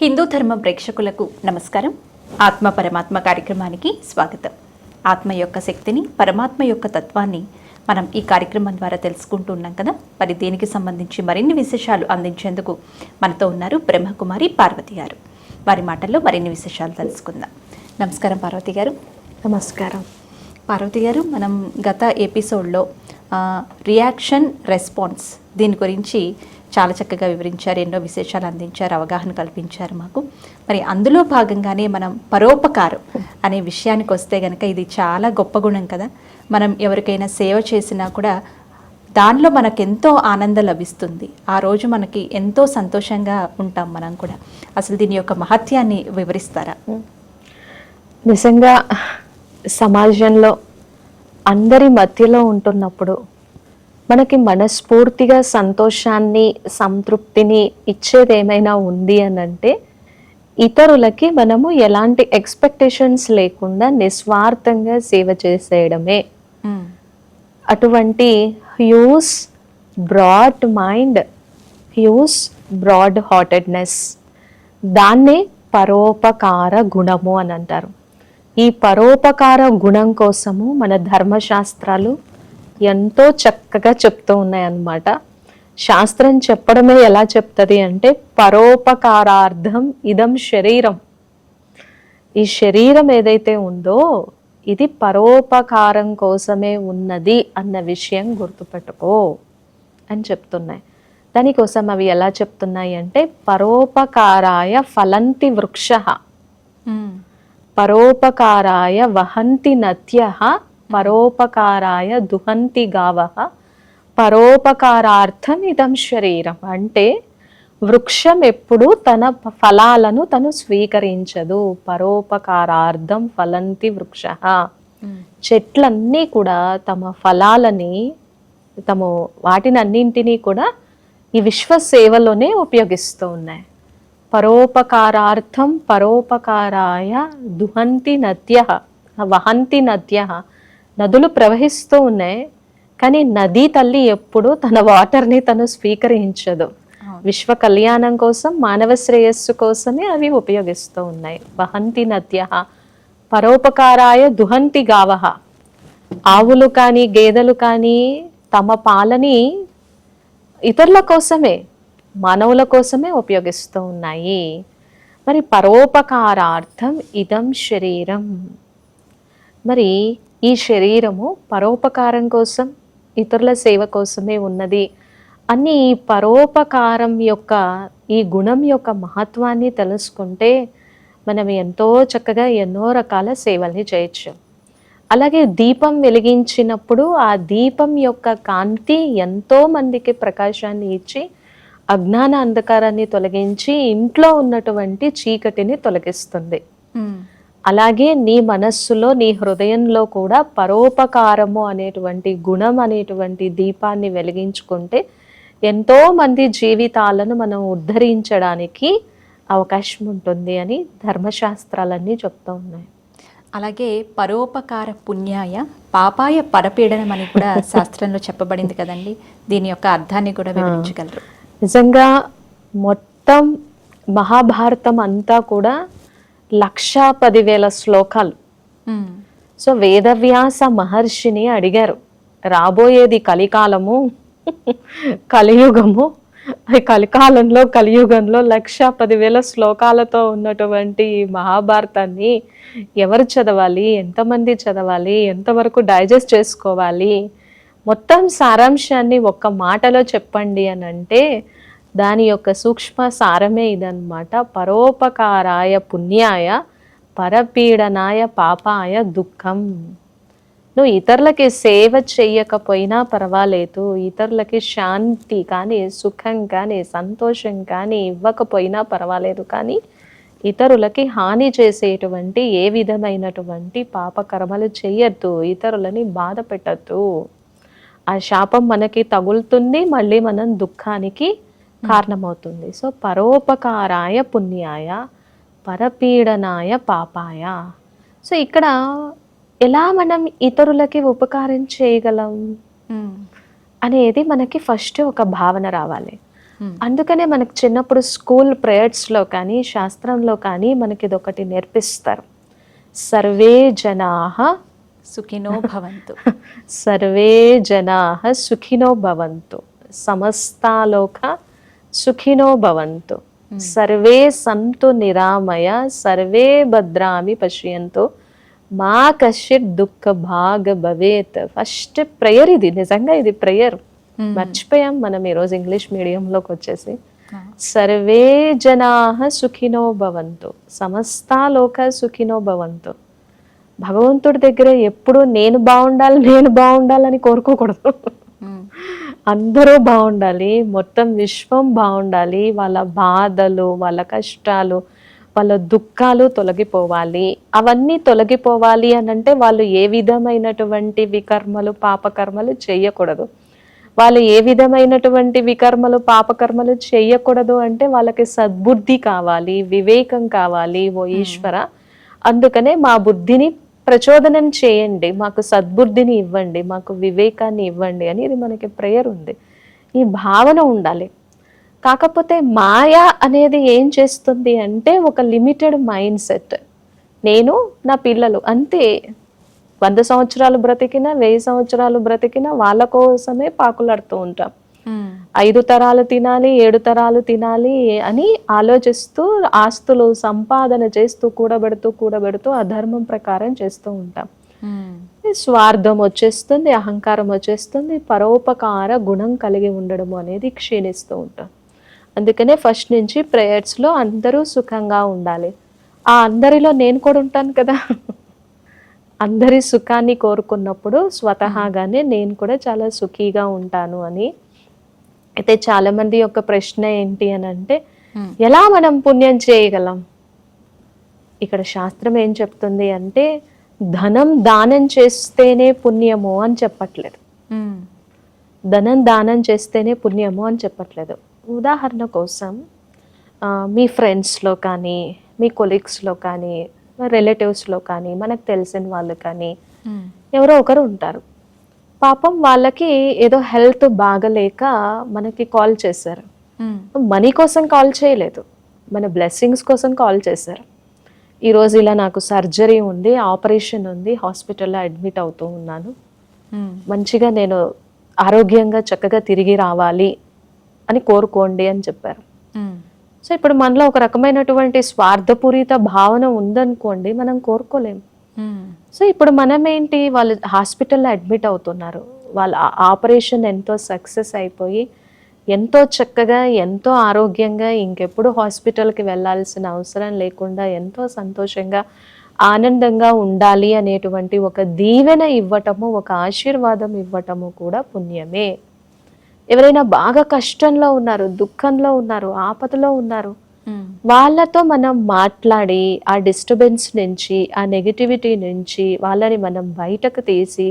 హిందూ ధర్మ ప్రేక్షకులకు నమస్కారం. ఆత్మ పరమాత్మ కార్యక్రమానికి స్వాగతం. ఆత్మ యొక్క శక్తిని పరమాత్మ యొక్క తత్వాన్ని మనం ఈ కార్యక్రమం ద్వారా తెలుసుకుంటూ ఉన్నాం కదా? మరి దీనికి సంబంధించి మరిన్ని విశేషాలు అందించేందుకు మనతో ఉన్నారు బ్రహ్మకుమారి పార్వతి గారు. వారి మాటల్లో మరిన్ని విశేషాలు తెలుసుకుందాం. నమస్కారం పార్వతి గారు. నమస్కారం. పార్వతి గారు మనం గత ఎపిసోడ్లో రియాక్షన్ రెస్పాన్స్ దీని గురించి చాలా చక్కగా వివరించారు ఎన్నో విశేషాలు అందించారు అవగాహన కల్పించారు మాకు. మరి అందులో భాగంగానే మనం పరోపకారం అనే విషయానికి వస్తే కనుక ఇది చాలా గొప్ప గుణం కదా. మనం ఎవరికైనా సేవ చేసినా కూడా దానిలో మనకెంతో ఆనందం లభిస్తుంది. ఆ రోజు మనకి ఎంతో సంతోషంగా ఉంటాం మనం కూడా. అసలు దీని యొక్క మహత్యాన్ని వివరిస్తారా? నిజంగా సమాజంలో అందరి మధ్యలో ఉంటున్నప్పుడు మనకి మనస్ఫూర్తిగా సంతోషాన్ని సంతృప్తిని ఇచ్చేది ఏమైనా ఉంది అని అంటే ఇతరులకి మనము ఎలాంటి ఎక్స్పెక్టేషన్స్ లేకుండా నిస్వార్థంగా సేవ చేసేయడమే మ్మ్. అటువంటి huge broad mind huge broad heartedness దాన్నే పరోపకార గుణము అని అంటారు ఈ పరోపకార గుణం కోసము మన ధర్మశాస్త్రాలు ఎంతో చక్కగా చెప్తూ ఉన్నాయన్నమాట. శాస్త్రం చెప్పడమే ఎలా చెప్తుంది అంటే పరోపకారార్థం ఇదం శరీరం. ఈ శరీరం ఏదైతే ఉందో ఇది పరోపకారం కోసమే ఉన్నది అన్న విషయం గుర్తుపెట్టుకో అని చెప్తున్నాయి. దానికోసం అవి ఎలా చెప్తున్నాయి అంటే పరోపకారాయ ఫలంతి వృక్ష. పరోపకారాయ వహంతి నద్య పరోపకారాయ దుహంతి గావ పరోపకారార్థం ఇదం శరీరం. అంటే వృక్షం ఎప్పుడు తన ఫలాలను తను స్వీకరించదు. పరోపకారార్థం ఫలంతి వృక్ష. చెట్లన్నీ కూడా తమ ఫలాలని తమ వాటిని అన్నింటినీ కూడా ఈ విశ్వ సేవలోనే ఉపయోగిస్తూ ఉన్నాయి. పరోపకారార్థం పరోపకారాయ దుహంతి నద్య వహంతి నద్య. నదులు ప్రవహిస్తూ ఉన్నాయి కానీ నదీ తల్లి ఎప్పుడు తన వాటర్ని తను స్వీకరించదు. విశ్వ కళ్యాణం కోసం మానవ శ్రేయస్సు కోసమే అవి ఉపయోగిస్తూ ఉన్నాయి. వహంతి నద్య పరోపకారాయ దుహంతి గావహ ఆవులు కానీ గేదెలు కానీ తమ పాలని ఇతరుల కోసమే మానవుల కోసమే ఉపయోగిస్తూ ఉన్నాయి. మరి పరోపకారార్థం ఇదం శరీరం. మరి ఈ శరీరము పరోపకారం కోసం ఇతరుల సేవ కోసమే ఉన్నది. అని ఈ పరోపకారం యొక్క ఈ గుణం యొక్క మహత్వాన్ని తెలుసుకుంటే మనం ఎంతో చక్కగా ఎన్నో రకాల సేవల్ని చేయొచ్చు. అలాగే దీపం వెలిగించినప్పుడు ఆ దీపం యొక్క కాంతి ఎంతో మందికి ప్రకాశాన్ని ఇచ్చి అజ్ఞాన అంధకారాన్ని తొలగించి ఇంట్లో ఉన్నటువంటి చీకటిని తొలగిస్తుంది. అలాగే నీ మనస్సులో నీ హృదయంలో కూడా పరోపకారము అనేటువంటి గుణం అనేటువంటి దీపాన్ని వెలిగించుకుంటే ఎంతో మంది జీవితాలను మనం ఉద్ధరించడానికి అవకాశం ఉంటుంది అని ధర్మశాస్త్రాలన్నీ చెప్తూ ఉన్నాయి. అలాగే పరోపకార పుణ్యాయ పాపాయ పరపీడనం అని కూడా శాస్త్రంలో చెప్పబడింది కదండి. దీని యొక్క అర్థాన్ని కూడా వివరించగలరు. నిజంగా మొత్తం మహాభారతం అంతా కూడా లక్షా పదివేల శ్లోకాలు మ్మ్. సో వేదవ్యాస మహర్షిని అడిగారు రాబోయేది కలికాలము కలియుగము కలికాలంలో కలియుగంలో లక్ష పదివేల శ్లోకాలతో ఉన్నటువంటి మహాభారతాన్ని ఎవరు చదవాలి ఎంతమంది చదవాలి ఎంతవరకు డైజెస్ట్ చేసుకోవాలి మొత్తం సారాంశాన్ని ఒక్క మాటలో చెప్పండి అని అంటే దాని యొక్క సూక్ష్మ సారమే ఇదన్నమాట. పరోపకారాయ పుణ్యాయ పరపీడనాయ పాపాయ దుఃఖం. నువ్వు ఇతరులకి సేవ చెయ్యకపోయినా పర్వాలేదు. ఇతరులకి శాంతి కానీ సుఖం కానీ సంతోషం కానీ ఇవ్వకపోయినా పర్వాలేదు. కానీ ఇతరులకి హాని చేసేటువంటి ఏ విధమైనటువంటి పాపకర్మలు చేయొద్దు ఇతరులని బాధ పెట్టద్దు ఆ శాపం మనకి తగులుతుంది మళ్ళీ మనం దుఃఖానికి కారణమవుతుంది. సో పరోపకారాయ పుణ్యాయ పరపీడనాయ పాపాయ. సో ఇక్కడ ఎలా మనం ఇతరులకి ఉపకారం చేయగలం. అనేది మనకి ఫస్ట్ ఒక భావన రావాలి. అందుకనే మనకు చిన్నప్పుడు స్కూల్ ప్రేయర్స్లో కానీ శాస్త్రంలో కానీ మనకి ఇది ఒకటి నేర్పిస్తారు. సర్వే జనాహ సుఖినో భవంతు. సర్వే జనాహ సుఖినో భవంతు. సమస్తాలోక సుఖినో భవంతు. సర్వే సంతు నిరామయ సర్వే భద్రామి పశ్యంతు. మా కశ్చిత్ దుఃఖ భాగ భవేత్. ఫస్ట్ ప్రేయర్ ఇది నిజంగా ఇది ప్రేయర్. మర్చిపోయాం మనం ఈరోజు ఇంగ్లీష్ మీడియంలోకి వచ్చేసి. సర్వే జనాహ సుఖినో భవంతు. సమస్తాలోక సుఖినో భవంతు. భగవంతుడి దగ్గర ఎప్పుడు నేను బాగుండాలి నేను బాగుండాలని కోరుకోకూడదు. అందరూ బాగుండాలి. మొత్తం విశ్వం బాగుండాలి. వాళ్ళ బాధలు వాళ్ళ కష్టాలు వాళ్ళ దుఃఖాలు తొలగిపోవాలి. అవన్నీ తొలగిపోవాలి అని అంటే వాళ్ళు ఏ విధమైనటువంటి వికర్మలు పాపకర్మలు చేయకూడదు. వాళ్ళు ఏ విధమైనటువంటి వికర్మలు పాపకర్మలు చేయకూడదు అంటే వాళ్ళకి సద్బుద్ధి కావాలి వివేకం కావాలి ఓ ఈశ్వర. అందుకనే మా బుద్ధిని ప్రచోదనం చేయండి మాకు సద్బుద్ధిని ఇవ్వండి మాకు వివేకాన్ని ఇవ్వండి అని ఇది మనకి ప్రేయర్ ఉంది. ఈ భావన ఉండాలి. కాకపోతే మాయ అనేది ఏం చేస్తుంది అంటే ఒక లిమిటెడ్ మైండ్ సెట్ నేను నా పిల్లలు అంతే. వంద సంవత్సరాలు బ్రతికినా వెయ్యి సంవత్సరాలు బ్రతికినా వాళ్ళ కోసమే పాకులాడుతూ ఉంటాం. ఐదు తరాలు తినాలి ఏడు తరాలు తినాలి అని ఆలోచిస్తూ ఆస్తులు సంపాదన చేస్తూ కూడబెడుతూ కూడబెడుతూ అధర్మం ప్రకారం చేస్తూ ఉంటాం. ఈ స్వార్థం వచ్చేస్తుంది అహంకారం వచ్చేస్తుంది పరోపకార గుణం కలిగి ఉండడము అనేది క్షీణిస్తూ ఉంటాం. అందుకనే ఫస్ట్ నుంచి ప్రేయర్స్లో అందరూ సుఖంగా ఉండాలి. ఆ అందరిలో నేను కూడా ఉంటాను కదా. అందరి సుఖాన్ని కోరుకున్నప్పుడు స్వతహాగానే నేను కూడా చాలా సుఖీగా ఉంటాను అని అయితే చాలా మంది యొక్క ప్రశ్న ఏంటి అని అంటే మ్మ్. ఎలా మనం పుణ్యం చేయగలం ఇక్కడ శాస్త్రం ఏం చెప్తుంది అంటే ధనం దానం చేస్తేనే పుణ్యము అని చెప్పట్లేదు మ్మ్. ధనం దానం చేస్తేనే పుణ్యము అని చెప్పట్లేదు ఉదాహరణ కోసం మీ ఫ్రెండ్స్లో కానీ మీ కొలీగ్స్లో కానీ రిలేటివ్స్లో కానీ మనకు తెలిసిన వాళ్ళు కానీ మ్మ్. ఎవరో ఒకరు ఉంటారు పాపం వాళ్ళకి ఏదో హెల్త్ బాగలేక మనకి కాల్ చేశారు మ్మ్. మనీ కోసం కాల్ చేయలేదు మన బ్లెస్సింగ్స్ కోసం కాల్ చేశారు ఈరోజు ఇలా నాకు సర్జరీ ఉంది ఆపరేషన్ ఉంది హాస్పిటల్లో అడ్మిట్ అవుతూ ఉన్నాను మ్మ్. మంచిగా నేను ఆరోగ్యంగా చక్కగా తిరిగి రావాలి అని కోరుకోండి అని చెప్పారు మ్మ్. సో ఇప్పుడు మనలో ఒక రకమైనటువంటి స్వార్థపూరిత భావన ఉందనుకోండి మనం కోరుకోలేం మ్మ్. సో ఇప్పుడు మనం ఏంటి వాళ్ళు హాస్పిటల్లో అడ్మిట్ అవుతున్నారు. వాళ్ళ ఆపరేషన్ ఎంతో సక్సెస్ అయిపోయి ఎంతో చక్కగా ఎంతో ఆరోగ్యంగా ఇంకెప్పుడు హాస్పిటల్కి వెళ్ళాల్సిన అవసరం లేకుండా ఎంతో సంతోషంగా ఆనందంగా ఉండాలి అనేటువంటి ఒక దీవెన ఇవ్వటము ఒక ఆశీర్వాదం ఇవ్వటము కూడా పుణ్యమే. ఎవరైనా బాగా కష్టంలో ఉన్నారు దుఃఖంలో ఉన్నారు ఆపదలో ఉన్నారు వాళ్ళతో మనం మాట్లాడి ఆ డిస్టర్బెన్స్ నుంచి ఆ నెగిటివిటీ నుంచి వాళ్ళని మనం బయటకు తీసి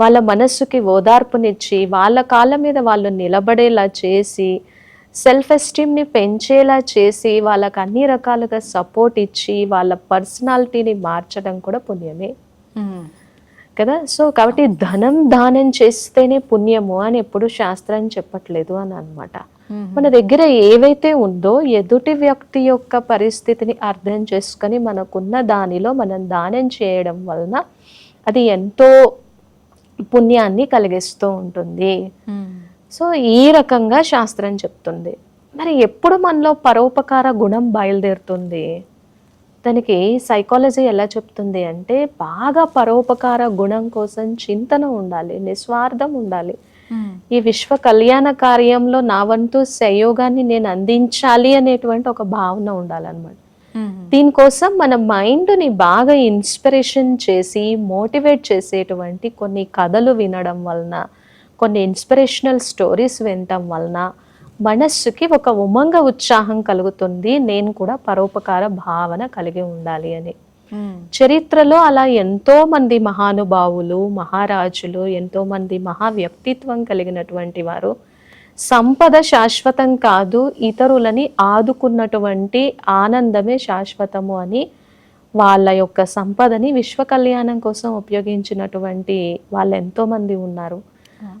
వాళ్ళ మనస్సుకి ఓదార్పునిచ్చి వాళ్ళ కాళ్ళ మీద వాళ్ళు నిలబడేలా చేసి సెల్ఫ్ ఎస్టీమ్ని పెంచేలా చేసి వాళ్ళకి అన్ని రకాలుగా సపోర్ట్ ఇచ్చి వాళ్ళ పర్సనాలిటీని మార్చడం కూడా పుణ్యమే. కదా సో కాబట్టి ధనం దానం చేస్తేనే పుణ్యము అని ఎప్పుడు శాస్త్రం చెప్పట్లేదు అని అన్నమాట మ్మ్. మన దగ్గర ఏవైతే ఉందో ఎదుటి వ్యక్తి యొక్క పరిస్థితిని అర్థం చేసుకొని మనకున్న దానిలో మనం దానం చేయడం వలన అది ఎంతో పుణ్యాన్ని కలిగిస్తూ ఉంటుంది మ్మ్. సో ఈ రకంగా శాస్త్రం చెప్తుంది మరి ఎప్పుడు మనలో పరోపకార గుణం బయలుదేరుతుంది దానికి సైకాలజీ ఎలా చెప్తుంది అంటే బాగా పరోపకార గుణం కోసం చింతన ఉండాలి నిస్వార్థం ఉండాలి. ఈ విశ్వ కళ్యాణ కార్యంలో నా వంతు సహయోగాన్ని నేను అందించాలి అనేటువంటి ఒక భావన ఉండాలన్నమాట. దీనికోసం మన మైండ్ని బాగా ఇన్స్పిరేషన్ చేసి మోటివేట్ చేసేటువంటి కొన్ని కథలు వినడం వలన కొన్ని ఇన్స్పిరేషనల్ స్టోరీస్ వినటం వలన మనస్సుకి ఒక ఉమంగ ఉత్సాహం కలుగుతుంది నేను కూడా పరోపకార భావన కలిగి ఉండాలి అని. చరిత్రలో అలా ఎంతో మంది మహానుభావులు మహారాజులు ఎంతో మంది మహా వ్యక్తిత్వం కలిగినటువంటి వారు సంపద శాశ్వతం కాదు ఇతరులని ఆదుకున్నటువంటి ఆనందమే శాశ్వతము అని వాళ్ళ యొక్క సంపదని విశ్వ కళ్యాణం కోసం ఉపయోగించినటువంటి వాళ్ళు ఎంతో మంది ఉన్నారు.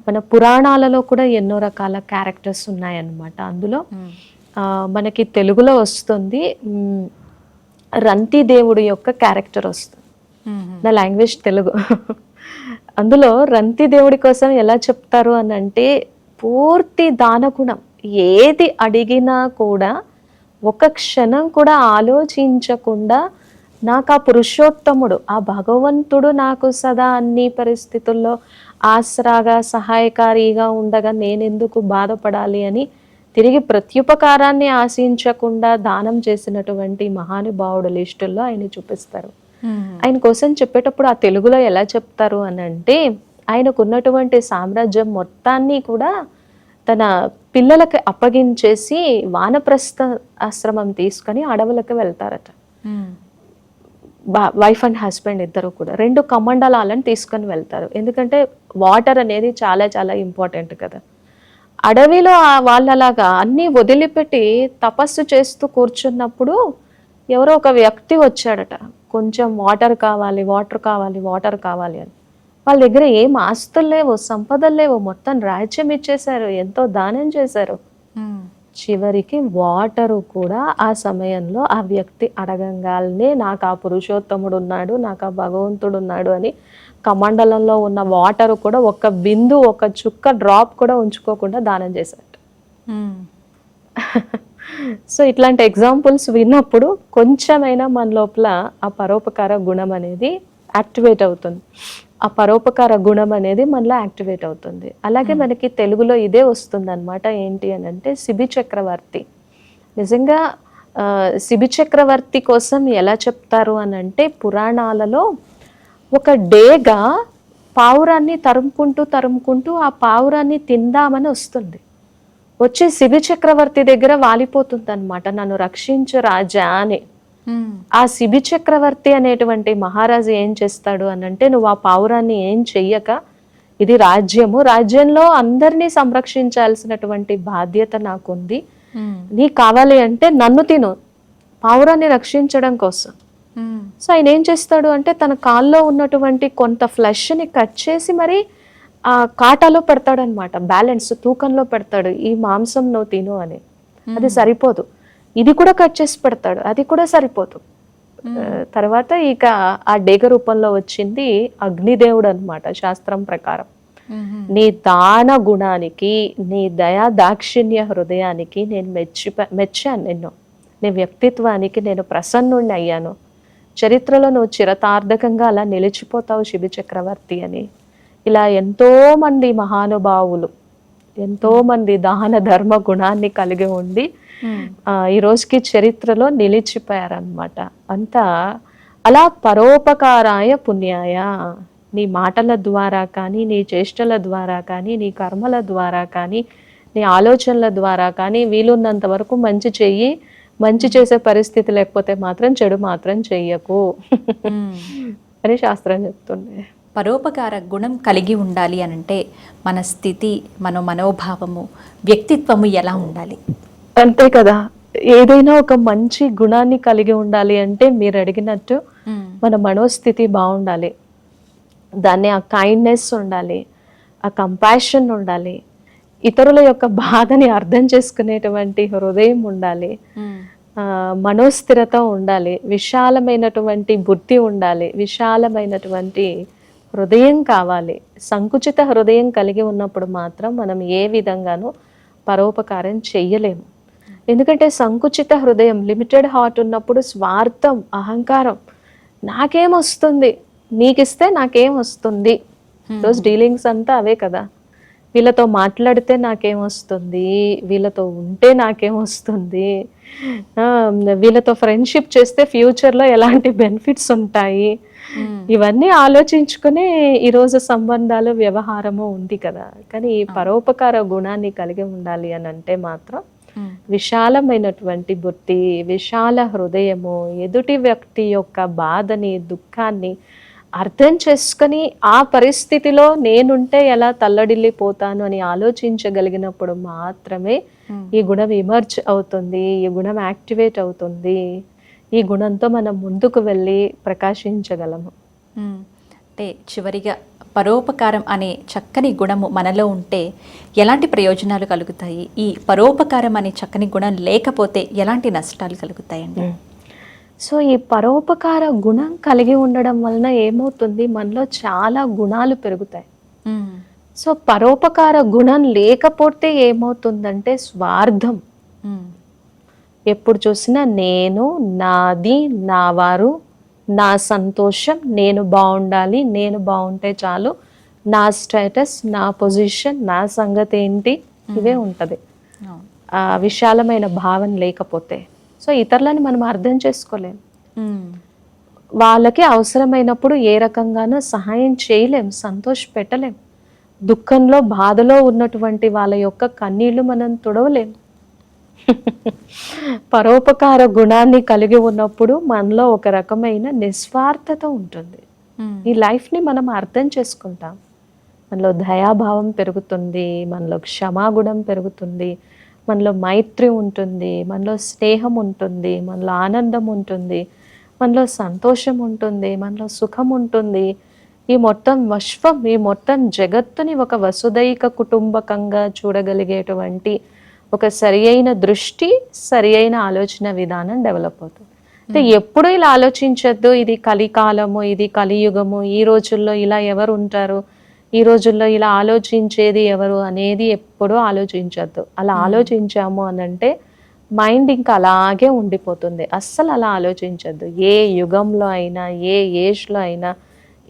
మన పురాణాలలో కూడా ఎన్నో రకాల క్యారెక్టర్స్ ఉన్నాయన్నమాట. అందులో మనకి తెలుగులో వస్తుంది రంతి దేవుడి యొక్క క్యారెక్టర్ వస్తుంది. నా లాంగ్వేజ్ తెలుగు. అందులో రంతి దేవుడి కోసం ఎలా చెప్తారు అని అంటే పూర్తి దానగుణం. ఏది అడిగినా కూడా ఒక క్షణం కూడా ఆలోచించకుండా నాకు ఆ పురుషోత్తముడు ఆ భగవంతుడు నాకు సదా అన్ని పరిస్థితుల్లో ఆసరాగా సహాయకారిగా ఉండగా నేనెందుకు బాధపడాలి అని తిరిగి ప్రత్యుపకారాన్ని ఆశించకుండా దానం చేసినటువంటి మహానుభావుడు లిస్టుల్లో ఆయన చూపిస్తారు. ఆయన కోసం చెప్పేటప్పుడు ఆ తెలుగులో ఎలా చెప్తారు అని అంటే ఆయనకు ఉన్నటువంటి సామ్రాజ్యం మొత్తాన్ని కూడా తన పిల్లలకి అప్పగించేసి వానప్రస్థ ఆశ్రమం తీసుకొని అడవులకు వెళ్తారట. వైఫ్ అండ్ హస్బెండ్ ఇద్దరు కూడా. రెండు కమండలాలను తీసుకొని వెళ్తారు. ఎందుకంటే వాటర్ అనేది చాలా చాలా ఇంపార్టెంట్ కదా. అడవిలో ఆ వాళ్ళలాగా అన్నీ వదిలిపెట్టి తపస్సు చేస్తూ కూర్చున్నప్పుడు ఎవరో ఒక వ్యక్తి వచ్చాడట. కొంచెం వాటర్ కావాలి వాటర్ కావాలి వాటర్ కావాలి అని. వాళ్ళ దగ్గర ఏం ఆస్తులు లేవు సంపదలు లేవు. మొత్తం రాజ్యం ఇచ్చేశారు. ఎంతో దానం చేశారు. చివరికి వాటరు కూడా ఆ సమయంలో ఆ వ్యక్తి అడగంగానే నాకు ఆ పురుషోత్తముడు ఉన్నాడు నాకు ఆ భగవంతుడు ఉన్నాడు అని కమండలంలో ఉన్న వాటరు కూడా ఒక బిందు ఒక చుక్క డ్రాప్ కూడా ఉంచుకోకుండా దానం చేశాడు. సో ఇట్లాంటి ఎగ్జాంపుల్స్ విన్నప్పుడు కొంచెమైనా మన లోపల ఆ పరోపకార గుణం అనేది యాక్టివేట్ అవుతుంది. ఆ పరోపకార గుణం అనేది మనలో యాక్టివేట్ అవుతుంది. అలాగే మనకి తెలుగులో ఇదే వస్తుంది అనమాట ఏంటి అని అంటే శిబి చక్రవర్తి. నిజంగా శిబి చక్రవర్తి కోసం ఎలా చెప్తారు అని అంటే పురాణాలలో ఒక డేగా పావురాన్ని తరుముకుంటూ తరుముకుంటూ ఆ పావురాన్ని తిందామని వస్తుంది వచ్చి శిబి చక్రవర్తి దగ్గర వాలిపోతుంది అనమాట నన్ను రక్షించు రాజా అని. ఆ శిబి చక్రవర్తి అనేటువంటి మహారాజు ఏం చేస్తాడు అని అంటే నువ్వు ఆ పావురాన్ని ఏం చెయ్యక ఇది రాజ్యము రాజ్యంలో అందరినీ సంరక్షించాల్సినటువంటి బాధ్యత నాకుంది. నీకు కావాలి అంటే నన్ను తిను పావురాన్ని రక్షించడం కోసం. సో ఆయన ఏం చేస్తాడు అంటే తన కాల్లో ఉన్నటువంటి కొంత ఫ్లెష్ని కట్ చేసి మరి ఆ కాటాలో పెడతాడనమాట. బ్యాలెన్స్ తూకంలో పెడతాడు. ఈ మాంసం నువ్వు తిను అని. అది సరిపోదు. ఇది కూడా కట్ చేసి పెడతాడు. అది కూడా సరిపోదు. ఆ, తర్వాత ఇక ఆ డేగ రూపంలో వచ్చింది అగ్నిదేవుడు అన్నమాట శాస్త్రం ప్రకారం. నీ దాన గుణానికి నీ దయా దాక్షిణ్య హృదయానికి నేను మెచ్చి మెచ్చాను నిన్ను. నీ వ్యక్తిత్వానికి నేను ప్రసన్నుణ్ణి అయ్యాను. చరిత్రలో నువ్వు చిరతార్థకంగా అలా నిలిచిపోతావు శిబి చక్రవర్తి అని. ఇలా ఎంతో మంది మహానుభావులు ఎంతో మంది దాన ధర్మ గుణాన్ని కలిగి ఉండి ఈ రోజుకి చరిత్రలో నిలిచిపోయారనమాట అంతా అలా పరోపకారాయ పుణ్యాయ. నీ మాటల ద్వారా కానీ నీ చేష్టల ద్వారా కానీ నీ కర్మల ద్వారా కానీ నీ ఆలోచనల ద్వారా కానీ వీలున్నంత వరకు మంచి చెయ్యి మంచి చేసే పరిస్థితి లేకపోతే మాత్రం చెడు మాత్రం చెయ్యకు. అని శాస్త్రం చెప్తుంది పరోపకార గుణం కలిగి ఉండాలి అని అంటే మన స్థితి మన మనోభావము వ్యక్తిత్వము ఎలా ఉండాలి? అంతే కదా. ఏదైనా ఒక మంచి గుణాన్ని కలిగి ఉండాలి అంటే మీరు అడిగినట్టు. మన మనోస్థితి బాగుండాలి. దాన్ని ఆ కైండ్నెస్ ఉండాలి ఆ కంపాషన్ ఉండాలి ఇతరుల యొక్క బాధని అర్థం చేసుకునేటువంటి హృదయం ఉండాలి. మనోస్థిరత ఉండాలి. విశాలమైనటువంటి బుద్ధి ఉండాలి. విశాలమైనటువంటి హృదయం కావాలి. సంకుచిత హృదయం కలిగి ఉన్నప్పుడు మాత్రం మనం ఏ విధంగానూ పరోపకారం చెయ్యలేము. ఎందుకంటే సంకుచిత హృదయం లిమిటెడ్ హార్ట్ ఉన్నప్పుడు స్వార్థం అహంకారం నాకేం వస్తుంది నీకిస్తే నాకేం వస్తుంది రోజు డీలింగ్స్ అంతా అవే కదా. వీళ్ళతో మాట్లాడితే నాకేం వస్తుంది వీళ్ళతో ఉంటే నాకేం వస్తుంది ఆ, వీళ్ళతో ఫ్రెండ్షిప్ చేస్తే ఫ్యూచర్లో ఎలాంటి బెనిఫిట్స్ ఉంటాయి. ఇవన్నీ ఆలోచించుకునే ఈరోజు సంబంధాలు వ్యవహారము ఉంది కదా. కానీ ఈ పరోపకార గుణాన్ని కలిగి ఉండాలి అని అంటే మాత్రం. విశాలమైనటువంటి బుద్ధి విశాల హృదయము ఎదుటి వ్యక్తి యొక్క బాధని దుఃఖాన్ని అర్థం చేసుకొని ఆ పరిస్థితిలో నేనుంటే ఎలా తల్లడిల్లిపోతాను అని ఆలోచించగలిగినప్పుడు మాత్రమే మ్మ్. ఈ గుణం ఇమర్జ్ అవుతుంది ఈ గుణం యాక్టివేట్ అవుతుంది. ఈ గుణంతో మనం ముందుకు వెళ్ళి ప్రకాశించగలము. మ్మ్. అంటే చివరిగా పరోపకారం అనే చక్కని గుణము మనలో ఉంటే ఎలాంటి ప్రయోజనాలు కలుగుతాయి? ఈ పరోపకారం అనే చక్కని గుణం లేకపోతే ఎలాంటి నష్టాలు కలుగుతాయండి? సో ఈ పరోపకార గుణం కలిగి ఉండడం వలన ఏమవుతుంది? మనలో చాలా గుణాలు పెరుగుతాయి. సో పరోపకార గుణం లేకపోతే ఏమవుతుందంటే స్వార్థం. ఎప్పుడు చూసినా నేను నాది నా వారు నా సంతోషం నేను బాగుండాలి నేను బాగుంటే చాలు నా స్టేటస్ నా పొజిషన్ నా సంగతి ఏంటి? ఇవే ఉంటుంది. విశాలమైన భావన లేకపోతే. సో ఇతరులను మనం అర్థం చేసుకోలేం. మ్మ్. వాళ్ళకి అవసరమైనప్పుడు ఏ రకంగానూ సహాయం చేయలేం సంతోష పెట్టలేం. దుఃఖంలో బాధలో ఉన్నటువంటి వాళ్ళ యొక్క కన్నీళ్ళు మనం తుడవలేం. పరోపకార గుణాన్ని కలిగి ఉన్నప్పుడు మనలో ఒక రకమైన నిస్వార్థత ఉంటుంది. ఈ లైఫ్ని మనం అర్థం చేసుకుంటాం. మనలో దయాభావం పెరుగుతుంది మనలో క్షమాగుణం పెరుగుతుంది మనలో మైత్రి ఉంటుంది మనలో స్నేహం ఉంటుంది మనలో ఆనందం ఉంటుంది మనలో సంతోషం ఉంటుంది మనలో సుఖం ఉంటుంది. ఈ మొత్తం విశ్వం ఈ మొత్తం జగత్తుని ఒక వసుదైక కుటుంబకంగా చూడగలిగేటువంటి ఒక సరి అయిన దృష్టి సరి అయిన ఆలోచన విధానం డెవలప్ అవుతుంది. అంటే ఎప్పుడు ఇలా ఆలోచించొద్దు ఇది కలికాలము ఇది కలియుగము ఈ రోజుల్లో ఇలా ఎవరు ఉంటారు? ఈ రోజుల్లో ఇలా ఆలోచించేది ఎవరు అనేది ఎప్పుడూ ఆలోచించొద్దు. అలా ఆలోచించాము అని అంటే మైండ్ ఇంకా అలాగే ఉండిపోతుంది. అస్సలు అలా ఆలోచించొద్దు. ఏ యుగంలో అయినా ఏ ఏజ్లో అయినా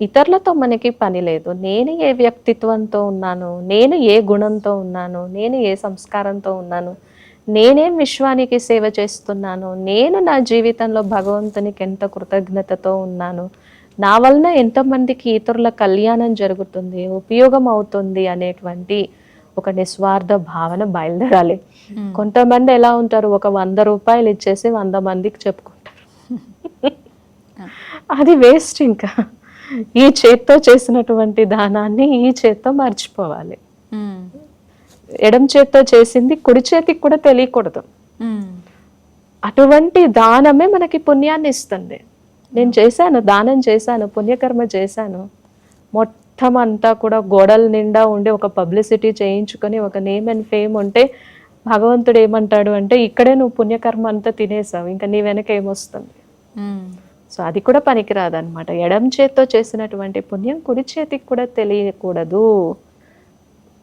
ఇతరులతో మనకి పని లేదు. నేను ఏ వ్యక్తిత్వంతో ఉన్నాను? నేను ఏ గుణంతో ఉన్నాను? నేను ఏ సంస్కారంతో ఉన్నాను? నేనేం విశ్వానికి సేవ చేస్తున్నాను? నేను నా జీవితంలో భగవంతునికి ఎంత కృతజ్ఞతతో ఉన్నాను? నా వలన ఎంతమందికి ఇతరుల కళ్యాణం జరుగుతుంది ఉపయోగం అవుతుంది అనేటువంటి ఒక నిస్వార్థ భావన బయలుదేరాలి. కొంతమంది ఎలా ఉంటారు? ఒక వంద రూపాయలు ఇచ్చేసి వంద మందికి చెప్పుకుంటారు. అది వేస్ట్ ఇంకా. ఈ చేత్తో చేసినటువంటి దానాన్ని ఈ చేత్తో మర్చిపోవాలి. ఎడం చేత్తో చేసింది కుడి చేతికి కూడా తెలియకూడదు. అటువంటి దానమే మనకి పుణ్యాన్ని ఇస్తుంది. నేను చేశాను దానం చేశాను పుణ్యకర్మ చేశాను మొత్తం అంతా కూడా గోడల నిండా ఉండి ఒక పబ్లిసిటీ చేయించుకొని ఒక నేమ్ అండ్ ఫేమ్ ఉంటే భగవంతుడు ఏమంటాడు అంటే ఇక్కడే నువ్వు పుణ్యకర్మ అంతా తినేసావు ఇంకా నీ వెనక ఏమొస్తుంది. సో అది కూడా పనికిరాదనమాట ఎడం చేత్తో చేసినటువంటి పుణ్యం కుడి చేతికి కూడా తెలియకూడదు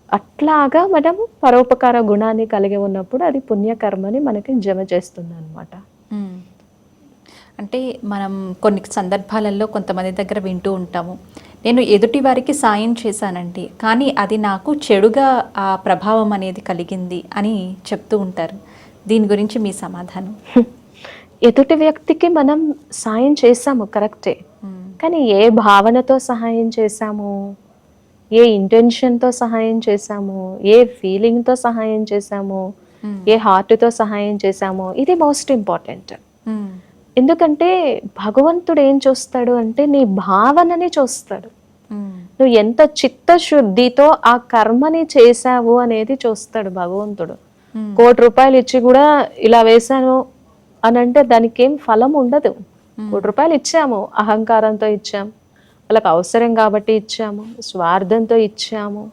అట్లాగా మనం పరోపకార గుణాన్ని కలిగి ఉన్నప్పుడు అది పుణ్యకర్మని మనకి జమ చేస్తుంది అనమాట. అంటే మనం కొన్ని సందర్భాలలో కొంతమంది దగ్గర వింటూ ఉంటాము. నేను ఎదుటి వారికి సాయం చేశానండి. కానీ అది నాకు చెడుగా ఆ ప్రభావం అనేది కలిగింది అని చెప్తూ ఉంటారు. దీని గురించి మీ సమాధానం. ఎదుటి వ్యక్తికి మనం సాయం చేసాము కరెక్టే. కానీ ఏ భావనతో సహాయం చేశాము? ఏ ఇంటెన్షన్తో సహాయం చేశాము? ఏ ఫీలింగ్తో సహాయం చేశాము. ఏ హార్ట్తో సహాయం చేశాము? ఇది మోస్ట్ ఇంపార్టెంట్. ఎందుకంటే భగవంతుడు ఏం చూస్తాడు అంటే నీ భావనని చూస్తాడు. నువ్వు ఎంత చిత్తశుద్ధితో ఆ కర్మని చేశావు అనేది చూస్తాడు భగవంతుడు. కోటి రూపాయలు ఇచ్చి కూడా ఇలా వేశాను అని అంటే దానికి ఏం ఫలం ఉండదు కోటి రూపాయలు ఇచ్చాము అహంకారంతో ఇచ్చాము వాళ్ళకి అవసరం కాబట్టి ఇచ్చాము స్వార్థంతో ఇచ్చాము.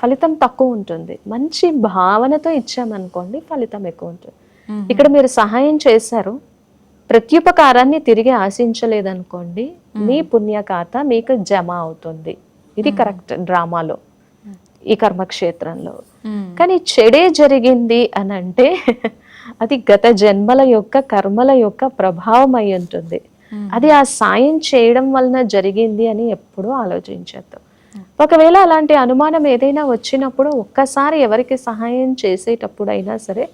ఫలితం తక్కువ ఉంటుంది మంచి భావనతో ఇచ్చామనుకోండి ఫలితం ఎక్కువ ఉంటుంది. ఇక్కడ మీరు సహాయం చేశారు. ప్రత్యుపకారాన్ని తిరిగి ఆశించలేదనుకోండి. మీ పుణ్య ఖాతా మీకు జమ అవుతుంది. ఇది కరెక్ట్ డ్రామాలో ఈ కర్మక్షేత్రంలో. కానీ చెడే జరిగింది అని అంటే అది గత జన్మల యొక్క కర్మల యొక్క ప్రభావం అయి ఉంటుంది. అది ఆ సాయం చేయడం వలన జరిగింది అని ఎప్పుడూ ఆలోచించద్దు. ఒకవేళ అలాంటి అనుమానం ఏదైనా వచ్చినప్పుడు ఒక్కసారి ఎవరికి సహాయం చేసేటప్పుడు అయినా సరే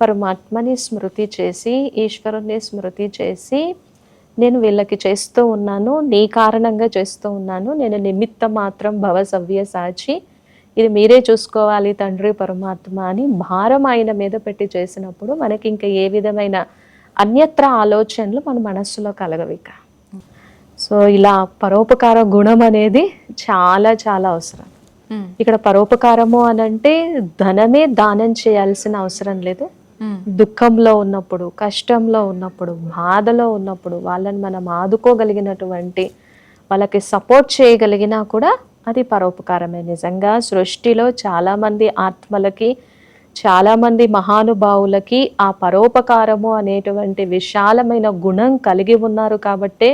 పరమాత్మని స్మృతి చేసి ఈశ్వరుని స్మృతి చేసి నేను వీళ్ళకి చేస్తూ ఉన్నాను నీ కారణంగా చేస్తూ ఉన్నాను నేను నిమిత్త మాత్రం భవ సవ్య సాచి ఇది మీరే చూసుకోవాలి తండ్రి పరమాత్మ అని భారం ఆయన మీద పెట్టి చేసినప్పుడు మనకి ఇంకా ఏ విధమైన అన్యత్ర ఆలోచనలు మన మనస్సులో కలగవిక సో ఇలా పరోపకార గుణం అనేది చాలా చాలా అవసరం. ఇక్కడ పరోపకారము అని అంటే ధనమే దానం చేయాల్సిన అవసరం లేదు. దుఃఖంలో ఉన్నప్పుడు కష్టంలో ఉన్నప్పుడు బాధలో ఉన్నప్పుడు వాళ్ళని మనం ఆదుకోగలిగినటువంటి వాళ్ళకి సపోర్ట్ చేయగలిగినా కూడా అది పరోపకారమే. నిజంగా సృష్టిలో చాలామంది ఆత్మలకి చాలామంది మహానుభావులకి ఆ పరోపకారము అనేటువంటి విశాలమైన గుణం కలిగి ఉన్నారు కాబట్టే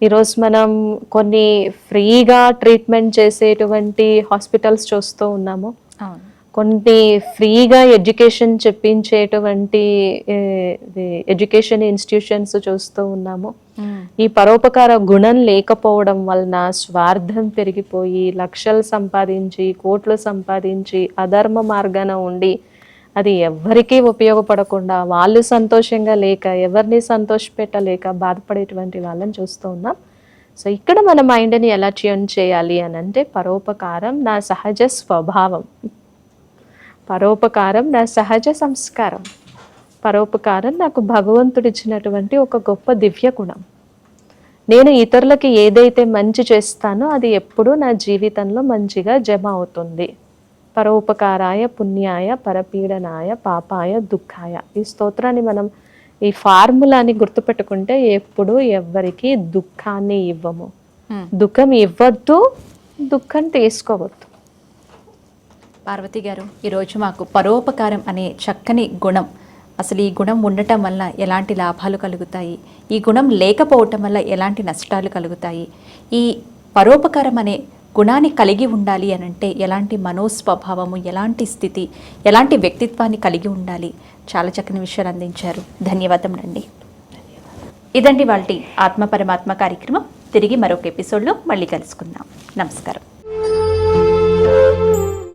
ఈరోజు మనం కొన్ని ఫ్రీగా ట్రీట్మెంట్ చేసేటువంటి హాస్పిటల్స్ చూస్తూ ఉన్నాము. అవును. కొన్ని ఫ్రీగా ఎడ్యుకేషన్ చెప్పించేటువంటి ఎడ్యుకేషన్ ఇన్స్టిట్యూషన్స్ చూస్తూ ఉన్నాము. ఈ పరోపకార గుణం లేకపోవడం వలన స్వార్థం పెరిగిపోయి లక్షలు సంపాదించి కోట్లు సంపాదించి అధర్మ మార్గాన ఉండి అది ఎవ్వరికీ ఉపయోగపడకుండా వాళ్ళు సంతోషంగా లేక ఎవరిని సంతోషపెట్టలేక బాధపడేటువంటి వాళ్ళని చూస్తూ ఉన్నాం. సో ఇక్కడ మన మైండ్ని ఎలా ట్యూన్ చేయాలి అని అంటే పరోపకారం నా సహజ స్వభావం. పరోపకారం నా సహజ సంస్కారం. పరోపకారం నాకు భగవంతుడు ఇచ్చినటువంటి ఒక గొప్ప దివ్య గుణం. నేను ఇతరులకి ఏదైతే మంచి చేస్తానో అది ఎప్పుడూ నా జీవితంలో మంచిగా జమ అవుతుంది. పరోపకారాయ పుణ్యాయ పరపీడనాయ పాపాయ దుఃఖాయ ఈ స్తోత్రాన్ని మనం ఈ ఫార్ములాని గుర్తుపెట్టుకుంటే ఎప్పుడు ఎవ్వరికి దుఃఖాన్ని ఇవ్వము. దుఃఖం ఇవ్వద్దు దుఃఖం తీసుకోవద్దు. పార్వతి గారు ఈరోజు మాకు పరోపకారం అనే చక్కని గుణం. అసలు ఈ గుణం ఉండటం వల్ల ఎలాంటి లాభాలు కలుగుతాయి? ఈ గుణం లేకపోవటం వల్ల ఎలాంటి నష్టాలు కలుగుతాయి? ఈ పరోపకారం అనే గుణాన్ని కలిగి ఉండాలి అని అంటే ఎలాంటి మనోస్వభావము ఎలాంటి స్థితి ఎలాంటి వ్యక్తిత్వాన్ని కలిగి ఉండాలి? చాలా చక్కని విషయాలు అందించారు. ధన్యవాదం అండి ఇదండి వాళ్ళ ఆత్మ పరమాత్మ కార్యక్రమం. తిరిగి మరొక ఎపిసోడ్లో మళ్ళీ కలుసుకుందాం. నమస్కారం.